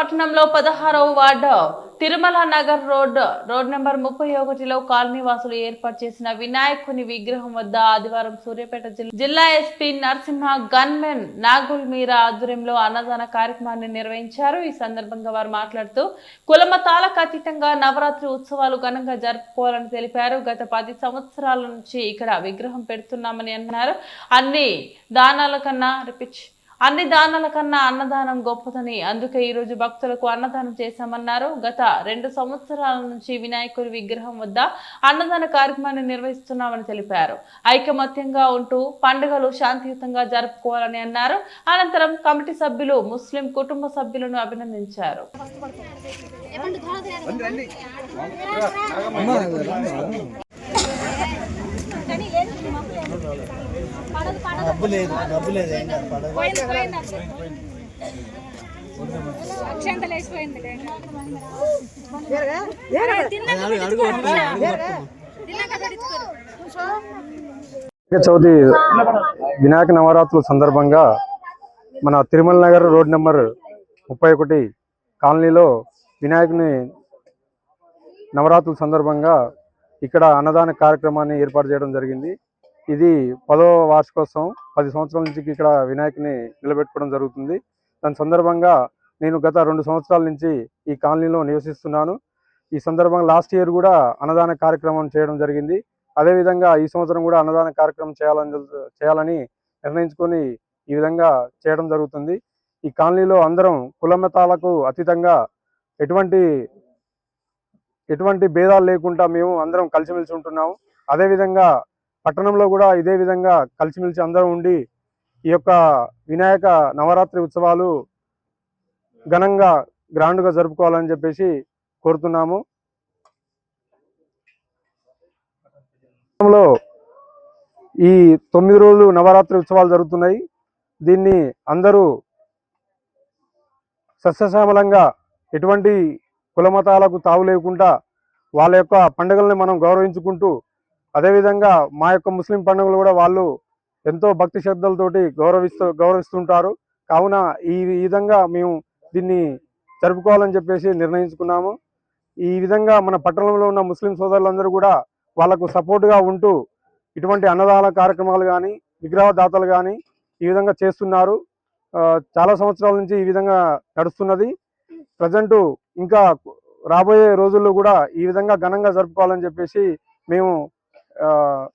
పట్టణంలో పదహారవ ward Tirumala Nagar road road number ముప్పై ఒకటిలో కాలనీవాసులు ఏర్పాటు చేసిన వినాయకుని విగ్రహం వద్ద ఆదివారం సూర్యాపేట జిల్లా జిల్లా ఎస్పీ నరసింహ గన్మెన్ నాగుల్ మీరా ఆధ్వర్యంలో అన్నదాన కార్యక్రమాన్ని నిర్వహించారు. ఈ సందర్భంగా వారు మాట్లాడుతూ కులమతాలకు అతీతంగా నవరాత్రి ఉత్సవాలు ఘనంగా జరుపుకోవాలని తెలిపారు. గత పది సంవత్సరాల నుంచి ఇక్కడ విగ్రహం పెడుతున్నామని అన్నారు. అన్ని దానాల కన్నా రిపిచ్ అన్ని దానాల కన్నా అన్నదానం గొప్పదని అందుకే ఈరోజు భక్తులకు అన్నదానం చేశామన్నారు. గత రెండు సంవత్సరాల నుంచి వినాయకుడి విగ్రహం వద్ద అన్నదాన కార్యక్రమాన్ని నిర్వహిస్తున్నామని తెలిపారు. ఐకమత్యంగా ఉంటూ పండుగలు శాంతియుతంగా జరుపుకోవాలని అన్నారు. అనంతరం కమిటీ సభ్యులు ముస్లిం కుటుంబ సభ్యులను అభినందించారు. డబ్బు లేదు డబ్బు లేదు ఏం కాదు పడదు. చవితి వినాయక నవరాత్రుల సందర్భంగా మన తిరుమల నగర్ రోడ్ నెంబర్ ముప్పై ఒకటి కాలనీలో వినాయకుని నవరాత్రుల సందర్భంగా ఇక్కడ అన్నదాన కార్యక్రమాన్ని ఏర్పాటు చేయడం జరిగింది. ఇది పదో వార్షికోత్సవం. పది సంవత్సరాల నుంచి ఇక్కడ వినాయకుని నిలబెట్టుకోవడం జరుగుతుంది. దాని సందర్భంగా నేను గత రెండు సంవత్సరాల నుంచి ఈ కాలనీలో నివసిస్తున్నాను. ఈ సందర్భంగా లాస్ట్ ఇయర్ కూడా అన్నదాన కార్యక్రమం చేయడం జరిగింది. అదేవిధంగా ఈ సంవత్సరం కూడా అన్నదాన కార్యక్రమం చేయాలని చేయాలని నిర్ణయించుకొని ఈ విధంగా చేయడం జరుగుతుంది. ఈ కాలనీలో అందరం కులమతాలకు అతీతంగా ఎటువంటి ఎటువంటి భేదాలు లేకుండా మేము అందరం కలిసిమెలిసి ఉంటున్నాము. అదేవిధంగా పట్టణంలో కూడా ఇదే విధంగా కలిసిమెలిసి అందరం ఉండి ఈ యొక్క వినాయక నవరాత్రి ఉత్సవాలు ఘనంగా గ్రాండ్గా జరుపుకోవాలని చెప్పేసి కోరుతున్నాము. ఈ తొమ్మిది రోజులు నవరాత్రి ఉత్సవాలు జరుగుతున్నాయి. దీన్ని అందరూ సస్యశ్యామలంగా ఎటువంటి కులమతాలకు తావు లేకుండా వాళ్ళ యొక్క పండుగల్ని మనం గౌరవించుకుంటూ అదేవిధంగా మా యొక్క ముస్లిం పండుగలు కూడా వాళ్ళు ఎంతో భక్తి శ్రద్ధలతోటి గౌరవిస్తూ గౌరవిస్తుంటారు. కావున ఈ విధంగా మేము దీన్ని జరుపుకోవాలని చెప్పేసి నిర్ణయించుకున్నాము. ఈ విధంగా మన పట్టణంలో ఉన్న ముస్లిం సోదరులందరూ కూడా వాళ్ళకు సపోర్ట్గా ఉంటూ ఇటువంటి అన్నదాన కార్యక్రమాలు కానీ విగ్రహదాతలు కానీ ఈ విధంగా చేస్తున్నారు. చాలా సంవత్సరాల నుంచి ఈ విధంగా నడుస్తున్నది. ప్రజెంట్ ఇంకా రాబోయే రోజుల్లో కూడా ఈ విధంగా ఘనంగా జరుపుకోవాలని చెప్పేసి మేము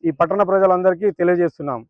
ఈ పట్టణ ప్రజలందరికీ తెలియజేస్తున్నాం.